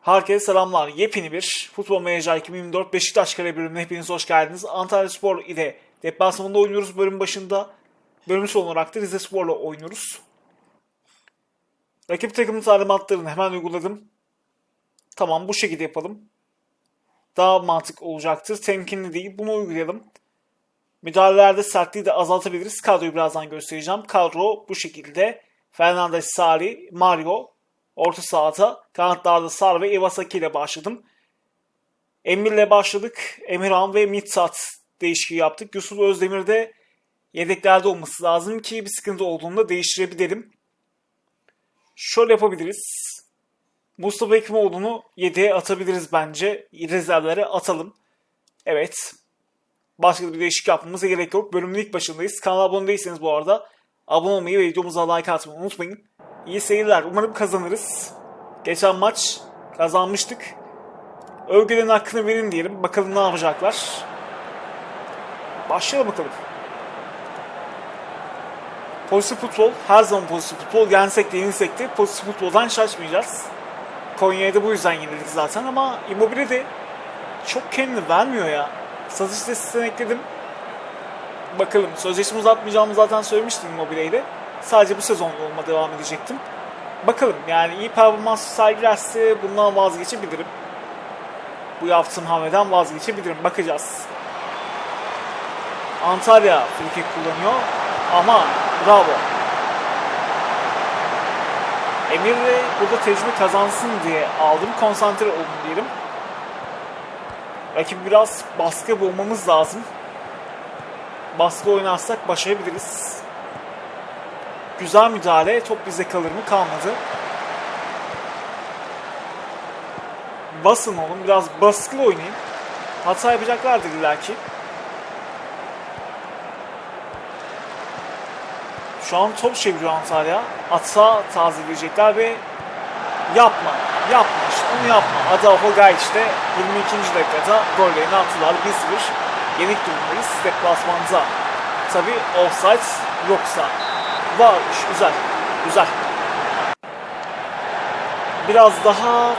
Herkese selamlar. Yepyeni bir Futbol Manager 2024 Beşiktaş Kale bölümüne hepiniz hoş geldiniz. Antalya Spor ile deplasmanında oynuyoruz bölüm başında. Bölüm sonu olarak da Rize Spor'la oynuyoruz. Rakip takımın talimatlarını hemen uyguladım. Tamam bu şekilde yapalım. Daha mantık olacaktır. Temkinli değil. Bunu uygulayalım. Müdahalelerde sertliği de azaltabiliriz. Kadroyu birazdan göstereceğim. Kadro bu şekilde. Fernandez, Sari, Mario, Orta sahada kanatlarda Sar ve Iwasaki ile başladım. Emir'le başladık. Emirhan ve Mitsat değişikliği yaptık. Yusuf Özdemir de yedeklerde olması lazım ki bir sıkıntı olduğunda değiştirebilelim. Şöyle yapabiliriz. Mustafa Ekimoğlu'nu yedeğe atabiliriz bence. Rezervlere atalım. Evet. Başka bir değişik yapmamıza gerek yok. Bölümün ilk başındayız. Kanala abone değilseniz bu arada abone olmayı ve videomuza like atmayı unutmayın. İyi seyirler. Umarım kazanırız. Geçen maç kazanmıştık. Övgülerin hakkını verin diyelim. Bakalım ne yapacaklar. Başlayalım bakalım. Pozitif futbol. Her zaman pozitif futbol. Yensek de yenilsek de pozitif futboldan şaşmayacağız. Konya'ya da bu yüzden yenildik zaten ama Immobile de çok kendini vermiyor ya. Satış listesine ekledim. Bakalım. Sözleşme uzatmayacağımı zaten söylemiştim Immobile ile. Sadece bu sezon yoluma devam edecektim. Bakalım yani iyi performans sergilerse bundan vazgeçebilirim. Bu yaptığım hamleden vazgeçebilirim. Bakacağız. Antalya frikik kullanıyor. Ama bravo. Emir burada tecrübe kazansın diye aldım. Konsantre olun diyelim. Rakip biraz baskı bulmamız lazım. Baskı oynarsak başarabiliriz. Güzel müdahale. Top bize kalır mı? Kalmadı. Basın oğlum. Biraz baskılı oynayın. Hata yapacaklardır illaki. Şu an top çeviriyor Antalya. Hata tazeleyecekler ve yapma. Yapma işte onu yapma. Adolfo Gayic de 22. dakikada gollerini attılar. 1-0 yenik durumdayız. Deplasmanda. Tabi offside yoksa. Varmış. Güzel. Güzel. Biraz daha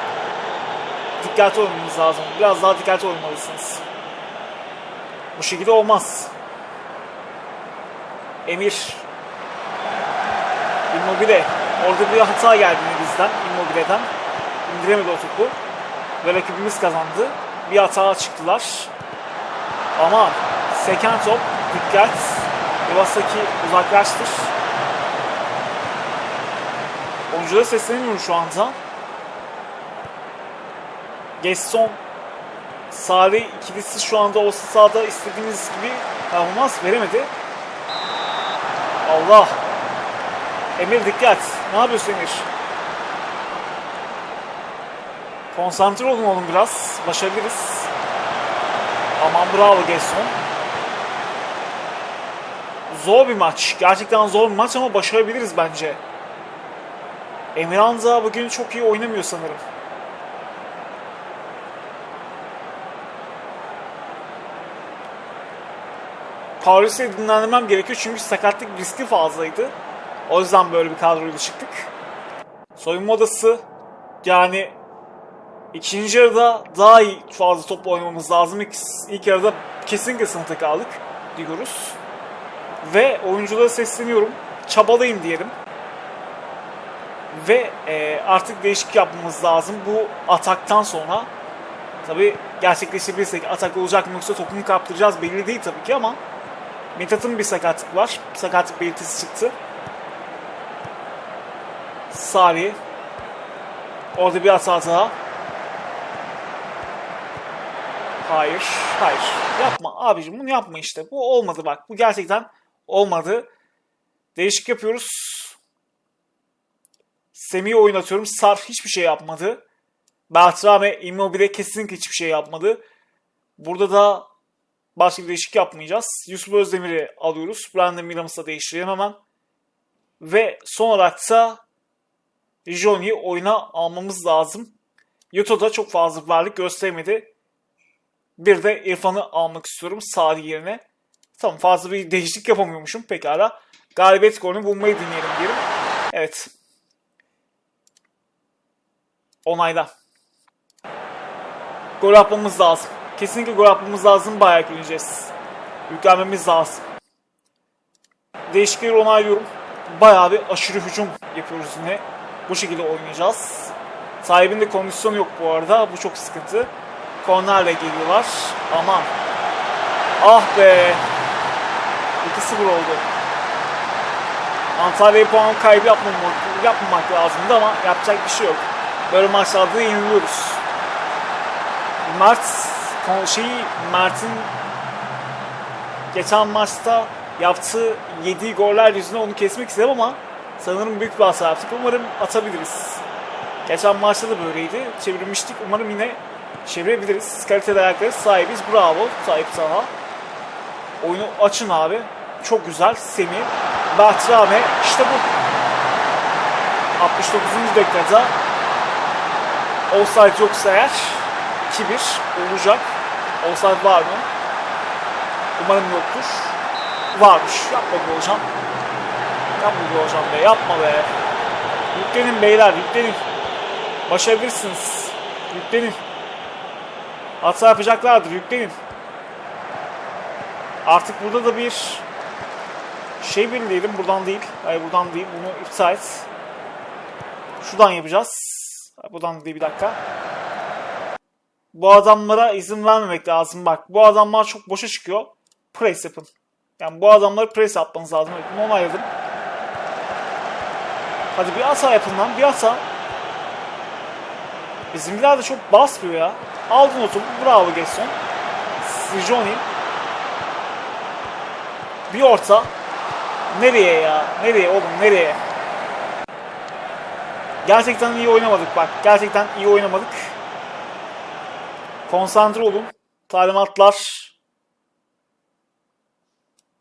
dikkatli olmanız lazım. Biraz daha dikkatli olmalısınız. Bu şekilde olmaz. Emir. Immobile. Orada bir hata geldi bizden. Immobile'den. İndiremedi o topu. Ve rakibimiz kazandı. Bir hata çıktılar. Ama seken top. Dikkat. Iwasaki uzaklaştır. Oyunculara seslenemiyorum şu anda. Gesson Salih ikilisi şu anda o sahada istediğimiz gibi performans veremedi. Allah. Emir dikkat. Ne yapıyorsun Emir? Konsantre olun oğlum biraz. Başarabiliriz. Aman bravo Gesson. Zor bir maç. Gerçekten zor bir maç ama başarabiliriz bence. Emirhan da bugün çok iyi oynamıyor sanırım. Paris'i dinlendirmem gerekiyor çünkü sakatlık riski fazlaydı. O yüzden böyle bir kadroyla çıktık. Soyunma odası yani ikinci yarıda daha iyi fazla top oynamamız lazım. İlk, ilk yarıda kesinlikle sınıfta kaldık diyoruz. Ve oyunculara sesleniyorum. Çabalayın diyelim. Ve e, artık değişik yapmamız lazım bu ataktan sonra. Tabi gerçekleşebilirsek atak olacak mı yoksa topunu kaptıracağız belli değil tabii ki ama Mithat'ın bir sakatlık var. Sakatlık belirtisi çıktı. Sari. Orada bir hata daha. Hayır. Hayır. Yapma abicim bunu yapma işte. Bu olmadı bak. Bu gerçekten olmadı. Değişik yapıyoruz. Semih'i oynatıyorum. Sar hiçbir şey yapmadı. Beltrame Immobile kesinlikle hiçbir şey yapmadı. Burada da başka bir değişik yapmayacağız. Yusuf Özdemir'i alıyoruz. Brandon Williams'la değiştirelim hemen. Ve son olarak da Johnny'yi oyuna almamız lazım. Yuto'da çok fazla varlık göstermedi. Bir de İrfan'ı almak istiyorum Sadi yerine. Tamam fazla bir değişiklik yapamıyormuşum pekala. Galibiyet golünü bulmayı deneyelim diyelim. Evet. Onayla. Gol yapmamız lazım. Kesinlikle gol yapmamız lazım. Bayağı yükleneceğiz. Yüklenmemiz lazım. Değişiklikleri onaylıyorum. Bayağı bir aşırı hücum yapıyoruz yine. Bu şekilde oynayacağız. Sahibinde kondisyon yok bu arada. Bu çok sıkıntı. Kornerle geliyorlar. Aman. Ah be. 2-0 oldu. Antalya'ya puan kaybı yapmamak, yapmamak lazımdı ama yapacak bir şey yok. Böyle maçlarda da yeniliyoruz. Mert şeyi Mert'in geçen maçta yaptığı yediği goller yüzünden onu kesmek istedim ama sanırım büyük bir hata yaptık. Umarım atabiliriz. Geçen maçta da böyleydi. Çevirmiştik. Umarım yine çevirebiliriz. Kaliteli ayakları sahibiz. Bravo. Sahip saha. Oyunu açın abi. Çok güzel. Semih. Bahrame. İşte bu. 69. dakikada offside yoksa eğer 2-1 olacak. Offside var mı? Umarım yoktur. Varmış. Yapma be hocam. Yapma be hocam be. Yapma be. Yüklenin beyler. Yüklenin. Başarabilirsiniz. Yüklenin. Hata yapacaklardır. Yüklenin. Artık burada da bir şey belirleyelim. Buradan değil. Hayır buradan değil. Bunu iptal et. Şuradan yapacağız. Buradan bir dakika. Bu adamlara izin vermemek lazım. Bak bu adamlar çok boşa çıkıyor. Press yapın. Yani bu adamları press yapmanız lazım. Evet, bunu onayladım. Hadi bir hata yapın lan. Bir hata. Bizimkiler de çok basmıyor ya. Aldın otopu. Bravo Gerson. Sijoni. Bir orta. Nereye ya? Nereye oğlum nereye? Gerçekten iyi oynamadık bak. Gerçekten iyi oynamadık. Konsantre olun. Talimatlar.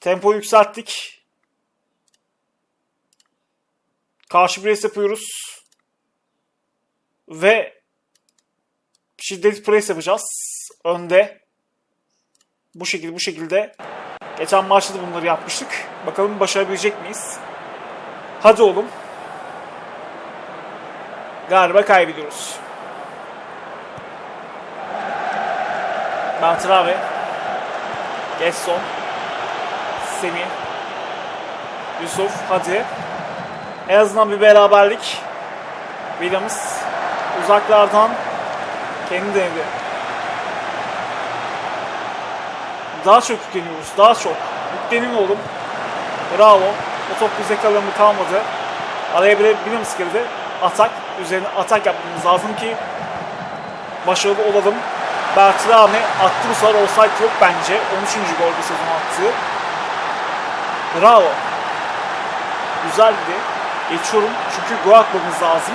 Tempo yükselttik. Karşı pres yapıyoruz. Ve şiddet pres yapacağız. Önde. Bu şekilde bu şekilde. Geçen maçta da bunları yapmıştık. Bakalım başarabilecek miyiz? Hadi oğlum. Galiba kaybediyoruz. Beltrame. Gesson. Semih. Yusuf hadi. En azından bir beraberlik. Williams uzaklardan kendi denedi. Daha çok yükleniyoruz. Daha çok. Yüklenin oğlum. Bravo. O top bize kalır mı kalmadı. Araya bile Williams girdi. Atak. Üzerine atak yapmamız lazım ki başarılı olalım. Bertrame attı bu sefer offside yok bence. 13. gol bu sezon attığı. Bravo. Güzeldi. Geçiyorum çünkü gol atmamız lazım.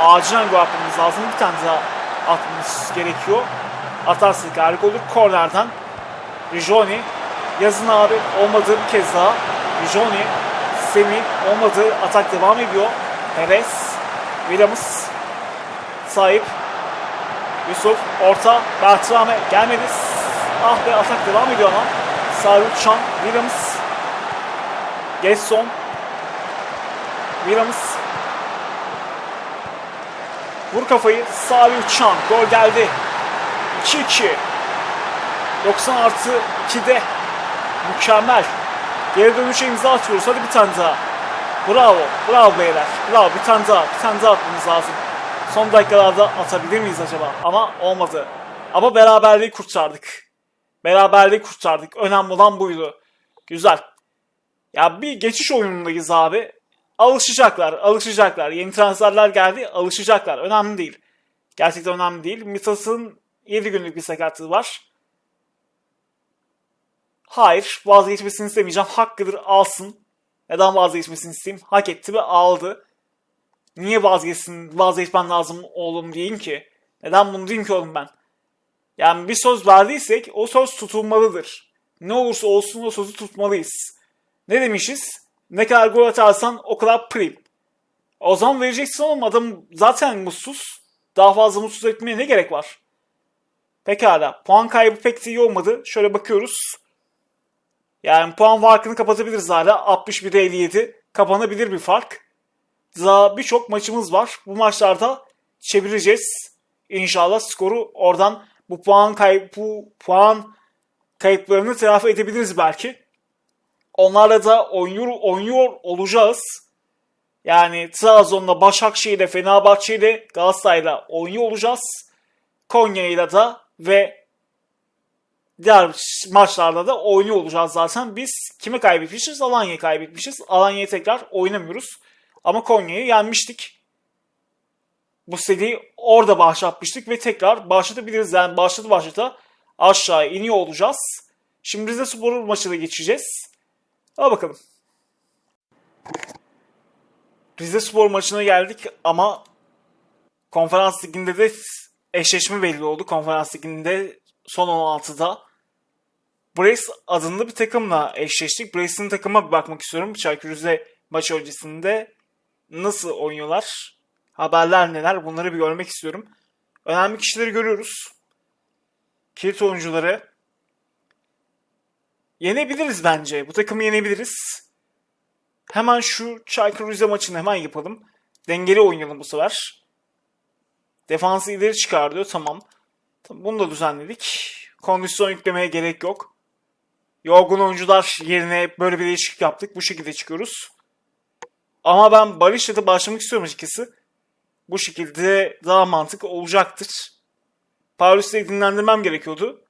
Acilen gol atmamız lazım. Bir tane daha atmamız gerekiyor. Atarsak harika olur. Kornerden Rijoni. Yazın abi olmadığı bir kez daha. Rijoni. Semih olmadı. Atak devam ediyor. Perez. Williams. Sahip. Yusuf. Orta. Bertrame. Gelmedi. Ah be atak devam ediyor ama. Sarı Uçan. Williams. Gesson. Williams. Vur kafayı. Sarı Uçan. Gol geldi. 2-2. 90 artı 2'de. Mükemmel. Geri dönüşe imza atıyoruz. Hadi bir tane daha. Bravo. Bravo beyler. Bravo. Bir tane daha. Bir tane daha atmamız lazım. Son dakikalarda atabilir miyiz acaba? Ama olmadı. Ama beraberliği kurtardık. Beraberliği kurtardık. Önemli olan buydu. Güzel. Ya bir geçiş oyunundayız abi. Alışacaklar. Alışacaklar. Yeni transferler geldi. Alışacaklar. Önemli değil. Gerçekten önemli değil. Mitas'ın 7 günlük bir sakatlığı var. Hayır. Vazgeçmesini istemeyeceğim. Hakkıdır alsın. Neden vazgeçmesini isteyeyim? Hak etti ve aldı. Niye vazgeçsin, vazgeçmem lazım oğlum diyeyim ki? Neden bunu diyeyim ki oğlum ben? Yani bir söz verdiysek o söz tutulmalıdır. Ne olursa olsun o sözü tutmalıyız. Ne demişiz? Ne kadar gol atarsan o kadar prim. O zaman vereceksin oğlum adam zaten mutsuz. Daha fazla mutsuz etmeye ne gerek var? Pekala. Puan kaybı pek de iyi olmadı. Şöyle bakıyoruz. Yani puan farkını kapatabiliriz hala. 61'e 57. Kapanabilir bir fark. Daha birçok maçımız var. Bu maçlarda çevireceğiz. İnşallah skoru oradan bu puan kayıp bu puan kayıplarını telafi edebiliriz belki. Onlarla da oynuyor, oynuyor olacağız. Yani Trabzon'la, Başakşehir'le, Fenerbahçe'yle, Galatasaray'la oynuyor olacağız. Konya'yla da ve diğer maçlarda da oynuyor olacağız zaten. Biz kimi kaybetmişiz? Alanya'yı kaybetmişiz. Alanya'ya tekrar oynamıyoruz. Ama Konya'yı yenmiştik. Bu seriyi orada başlatmıştık ve tekrar başlatabiliriz. Yani başladı başlata aşağı iniyor olacağız. Şimdi Rize Spor maçına geçeceğiz. Hadi bakalım. Rize Spor maçına geldik ama konferans liginde de eşleşme belli oldu. Konferans liginde son 16'da Brace adında bir takımla eşleştik. Brace'in takıma bakmak istiyorum. Çaykur maç öncesinde nasıl oynuyorlar? Haberler neler? Bunları bir görmek istiyorum. Önemli kişileri görüyoruz. Kilit oyuncuları. Yenebiliriz bence. Bu takımı yenebiliriz. Hemen şu Çaykur Rize maçını hemen yapalım. Dengeli oynayalım bu sefer. Defansı ileri çıkar diyor. Tamam, Bunu da düzenledik. Kondisyon yüklemeye gerek yok. Yorgun oyuncular yerine böyle bir değişiklik yaptık. Bu şekilde çıkıyoruz. Ama ben Barış'la da başlamak istiyorum açıkçası. Bu şekilde daha mantıklı olacaktır. Paris'i dinlendirmem gerekiyordu.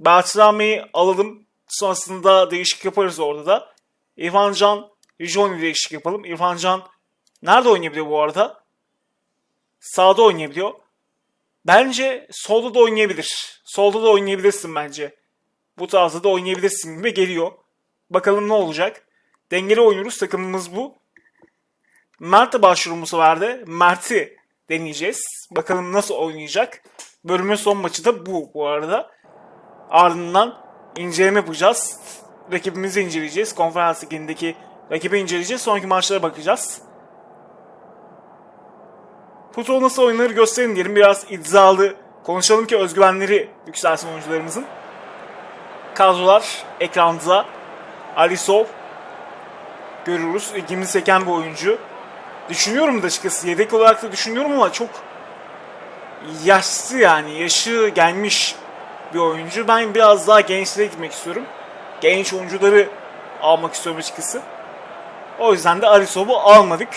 Beltrami'yi alalım. Sonrasında değişiklik yaparız orada da. İrfan Can, Joni değişiklik yapalım. İrfan Can nerede oynayabiliyor bu arada? Sağda oynayabiliyor. Bence solda da oynayabilir. Solda da oynayabilirsin bence. Bu tarzda da oynayabilirsin gibi geliyor. Bakalım ne olacak. Dengeli oynuyoruz. Takımımız bu. Mert'e başvurumuz vardı. Mert'i deneyeceğiz. Bakalım nasıl oynayacak. Bölümün son maçı da bu bu arada. Ardından inceleme yapacağız. Rakibimizi inceleyeceğiz. Konferans ligindeki rakibi inceleyeceğiz. Sonraki maçlara bakacağız. Futbol nasıl oynanır gösterin diyelim. Biraz iddialı konuşalım ki özgüvenleri yükselsin oyuncularımızın. Kadrolar ekranda. Alisov görüyoruz. İlgimizi çeken bir oyuncu. Düşünüyorum da açıkçası. Yedek olarak da düşünüyorum ama çok yaşlı yani. Yaşı gelmiş bir oyuncu. Ben biraz daha gençlere gitmek istiyorum. Genç oyuncuları almak istiyorum açıkçası. O yüzden de Alisov'u almadık.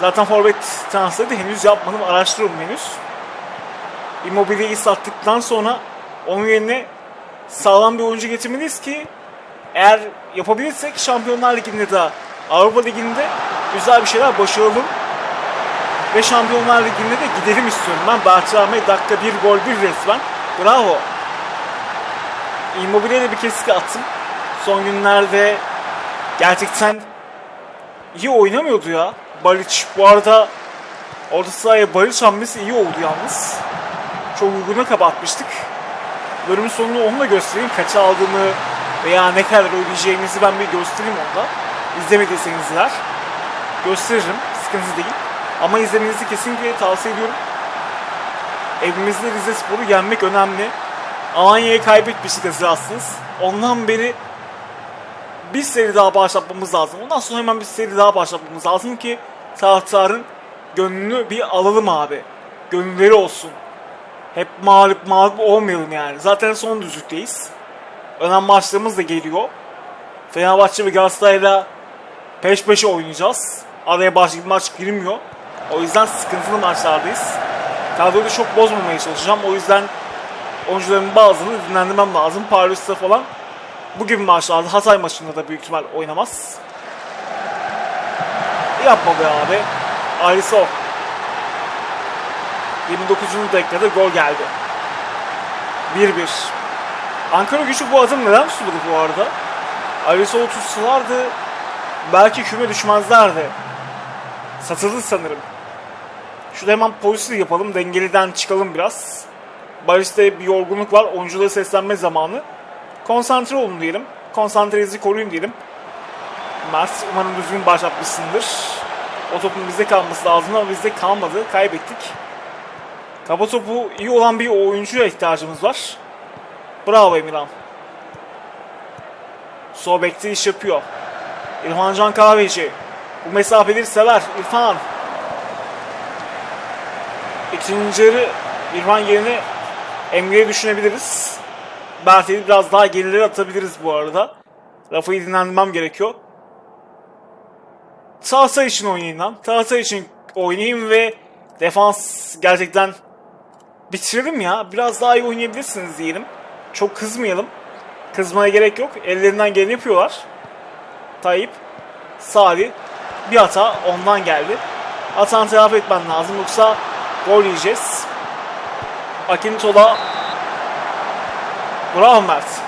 Zaten forvet transferi henüz yapmadım. Araştırıyorum henüz. Immobile'yi sattıktan sonra onun yerine sağlam bir oyuncu getirmeliyiz ki eğer yapabilirsek Şampiyonlar Ligi'nde de Avrupa Ligi'nde güzel bir şeyler başaralım. Ve Şampiyonlar Ligi'nde de gidelim istiyorum. Ben Bahçeli dakika bir gol bir resmen. Bravo. Immobile'ye de bir kesik attım. Son günlerde gerçekten iyi oynamıyordu ya. Balic bu arada orta sahaya Balic hamlesi iyi oldu yalnız. Çok uyguna kapatmıştık. Bölümün sonunu onu da göstereyim. Kaça aldığımı veya ne kadar ödeyeceğinizi ben bir göstereyim onda. İzlemediyseniz eğer. Gösteririm. Sıkıntı değil. Ama izlemenizi kesinlikle tavsiye ediyorum. Evimizde Rize Spor'u yenmek önemli. Alanya'yı kaybetmiştik hatırlarsınız. Ondan beri bir seri daha başlatmamız lazım. Ondan sonra hemen bir seri daha başlatmamız lazım ki taraftarın gönlünü bir alalım abi. Gönülleri olsun. Hep mağlup mağlup olmayalım yani. Zaten son düzlükteyiz. Önemli maçlarımız da geliyor. Fenerbahçe ve Galatasaray'la peş peşe oynayacağız. Araya başka bir maç girmiyor. O yüzden sıkıntılı maçlardayız. Kadroyu da çok bozmamaya çalışacağım. O yüzden oyuncuların bazılarını dinlendirmem lazım. Paris'te falan bu gibi maçlarda Hatay maçında da büyük ihtimal oynamaz. Yapma be abi. Alisov. 29. dakikada gol geldi. 1-1. Ankara gücü bu adım neden tutuldu bu arada? Alisov'u tutsalardı belki küme düşmezlerdi. Satıldı sanırım. Şurada hemen pozisyon yapalım. Dengeliden çıkalım biraz. Barış'ta bir yorgunluk var. Oyunculara seslenme zamanı. Konsantre olun diyelim. Konsantrenizi koruyun diyelim. Mert umarım düzgün başlatmışsındır. O topun bizde kalması lazım ama bizde kalmadı. Kaybettik. Kafa topu iyi olan bir oyuncuya ihtiyacımız var. Bravo Emirhan. Sol iş yapıyor. İrfan Can Kahveci. Bu mesafeleri sever. İrfan. İkinci yarı İrfan yerine Emre'yi düşünebiliriz. Berte'yi biraz daha gerilere atabiliriz bu arada. Rafa'yı dinlendirmem gerekiyor. Tahta için oynayayım lan. Tahta için oynayayım ve defans gerçekten bitirelim ya. Biraz daha iyi oynayabilirsiniz diyelim. Çok kızmayalım. Kızmaya gerek yok. Ellerinden geleni yapıyorlar. Tayyip, Salih bir hata ondan geldi. Hatanı telafi etmen lazım yoksa gol yiyeceğiz. Akintola Bravo Mert.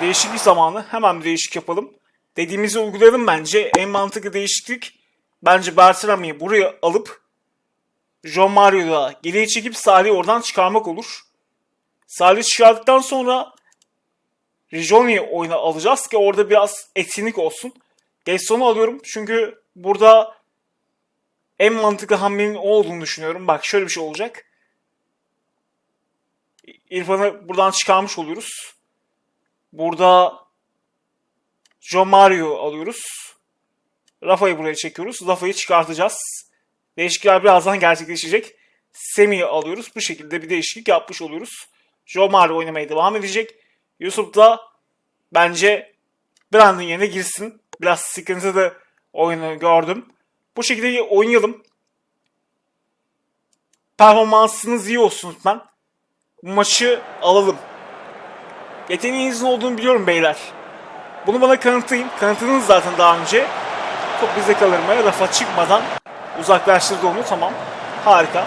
Değişiklik zamanı. Hemen bir değişik yapalım. Dediğimizi uygulayalım bence. En mantıklı değişiklik bence Bertram'ı buraya alıp John Mario'da geriye çekip Salih'i oradan çıkarmak olur. Salih'i çıkardıktan sonra Rijoni'yi oyuna alacağız ki orada biraz etkinlik olsun. Gesson'u alıyorum çünkü burada en mantıklı hamlenin o olduğunu düşünüyorum. Bak şöyle bir şey olacak. İrfan'ı buradan çıkarmış oluyoruz. Burada John Mario alıyoruz. Rafa'yı buraya çekiyoruz. Rafa'yı çıkartacağız. Değişiklikler birazdan gerçekleşecek. Semih'i alıyoruz. Bu şekilde bir değişiklik yapmış oluyoruz. John Mario oynamaya devam edecek. Yusuf da bence Brandon yerine girsin. Biraz sıkıntılı oyunu gördüm. Bu şekilde oynayalım. Performansınız iyi olsun lütfen. Bu maçı alalım. Yeteneğinizin olduğunu biliyorum beyler. Bunu bana kanıtlayın. Kanıtladınız zaten daha önce. Top bize kalır mı? Rafa çıkmadan uzaklaştırdı onu. Tamam. Harika.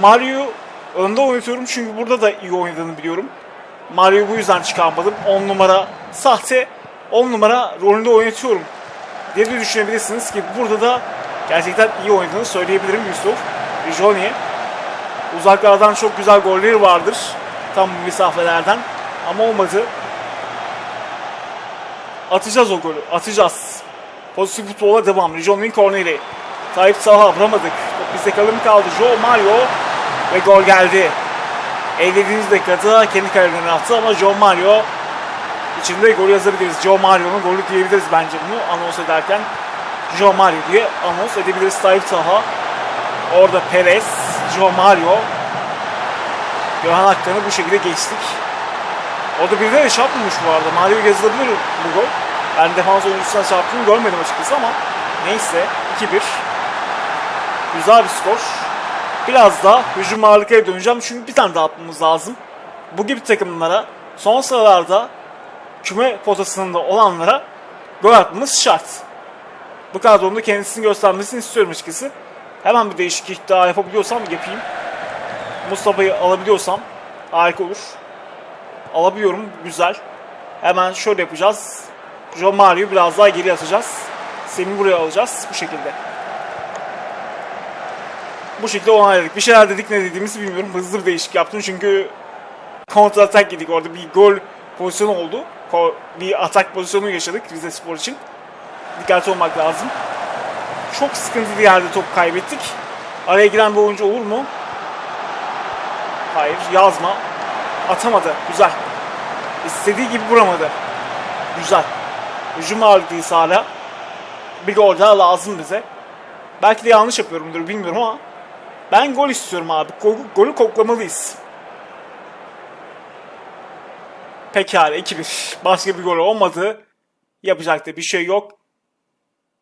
Mario önde oynatıyorum çünkü burada da iyi oynadığını biliyorum. Mario'yu bu yüzden çıkarmadım. 10 numara sahte, 10 numara rolünde oynatıyorum diye de düşünebilirsiniz ki burada da gerçekten iyi oynadığını söyleyebilirim Yusuf. Rijoni. Uzaklardan çok güzel golleri vardır. Tam bu mesafelerden. Ama olmadı. Atacağız o golü. Atacağız. Pozitif futbola devam. Rijoni'nin korneri. Tayyip Saha vuramadık. Bizde kalır mı kaldı? Joe Mario ve gol geldi. 57. dakikada kendi kalelerini attı ama Joe Mario içinde gol yazabiliriz. Joe Mario'nun golü diyebiliriz bence bunu anons ederken. Joe Mario diye anons edebiliriz. Tayyip Saha. Orada Perez, Joe Mario. Gökhan Aktan'ı bu şekilde geçtik. Orada bir de çarpmamış bu arada. Mario yazılabilir bu gol. Ben defans oyuncusuna çarptığını görmedim açıkçası ama neyse 2-1. Güzel bir skor. Biraz daha hücum ağırlıkaya döneceğim çünkü bir tane daha atmamız lazım. Bu gibi takımlara son sıralarda küme potasında olanlara gol atmamız şart. Bu kadronun kendisini göstermesini istiyorum açıkçası. Hemen bir değişiklik daha yapabiliyorsam yapayım. Mustafa'yı alabiliyorsam harika olur. Alabiliyorum. Güzel. Hemen şöyle yapacağız. Joe Mario biraz daha geri atacağız. Semih buraya alacağız. Bu şekilde. Bu şekilde onayladık. Bir şeyler dedik ne dediğimizi bilmiyorum. Hızlı bir değişik yaptım çünkü kontra atak yedik. Orada bir gol pozisyonu oldu. Bir atak pozisyonu yaşadık Rize Spor için. Dikkatli olmak lazım. Çok sıkıntılı yerde top kaybettik. Araya giren bir oyuncu olur mu? Hayır yazma. Atamadı. Güzel. İstediği gibi vuramadı. Güzel. Hücum ağırlıklıyız hala. Bir gol daha lazım bize. Belki de yanlış yapıyorumdur bilmiyorum ama ben gol istiyorum abi. Gol, golü koklamalıyız. Pekala 2-1. Başka bir gol olmadı. Yapacak da bir şey yok.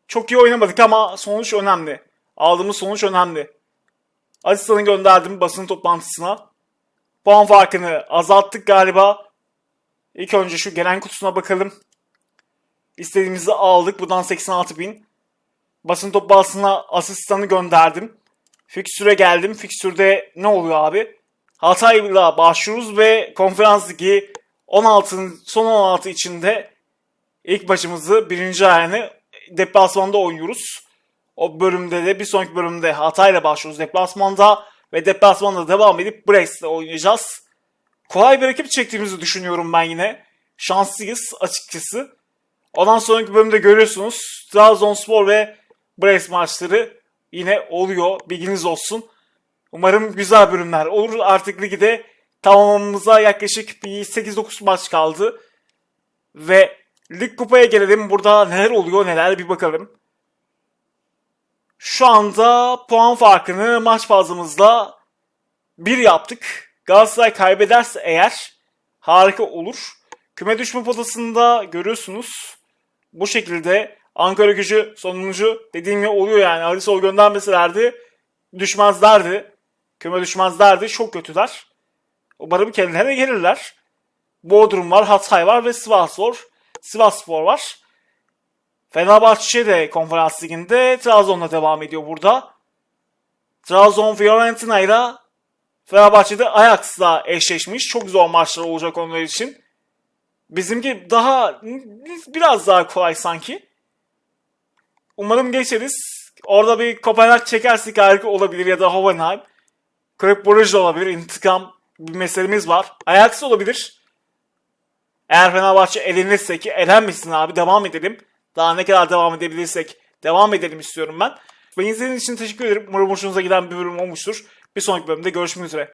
Çok iyi oynamadık ama sonuç önemli. Aldığımız sonuç önemli. Asistan'ı gönderdim basın toplantısına. Puan farkını azalttık galiba. İlk önce şu gelen kutusuna bakalım. İstediğimizi aldık. Buradan 86 bin. Basın toplantısına asistanı gönderdim. Fikstüre geldim. Fikstürde ne oluyor abi? Hatay'la başlıyoruz ve konferans ligi 16'ın son 16 içinde ilk başımızı birinci ayını deplasmanda oynuyoruz. O bölümde de bir sonraki bölümde Hatay'la başlıyoruz deplasmanda ve deplasmanda devam edip Brest'le oynayacağız. Kolay bir rakip çektiğimizi düşünüyorum ben yine. Şanslıyız açıkçası. Ondan sonraki bölümde görüyorsunuz Trabzonspor ve Brest maçları yine oluyor. Bilginiz olsun. Umarım güzel bölümler olur. Artık ligde tamamımıza yaklaşık bir 8-9 maç kaldı. Ve lig kupaya gelelim. Burada neler oluyor neler bir bakalım. Şu anda puan farkını maç fazlamızla bir yaptık. Galatasaray kaybederse eğer harika olur. Küme düşme potasında görüyorsunuz. Bu şekilde Ankara gücü sonuncu dediğim gibi oluyor yani. Ali Sol göndermeselerdi düşmezlerdi. Küme düşmezlerdi. Çok kötüler. Umarım kendilerine gelirler. Bodrum var, Hatay var ve Sivas var. Sivasspor var. Fenerbahçe de konferans liginde Trabzon'la devam ediyor burada. Trabzon Fiorentina ile Fenerbahçe'de Ajax'la eşleşmiş. Çok zor maçlar olacak onlar için. Bizimki daha biraz daha kolay sanki. Umarım geçeriz. Orada bir Kopenhag çekersek harika olabilir ya da. Kulüp Brugge de olabilir. İntikam bir meselemiz var. Ajax olabilir. Eğer Fenerbahçe elenirse ki elenmesin abi devam edelim. Daha ne kadar devam edebilirsek devam edelim istiyorum ben. Ve izlediğiniz için teşekkür ederim. Umarım hoşunuza giden bir bölüm olmuştur. Bir sonraki bölümde görüşmek üzere.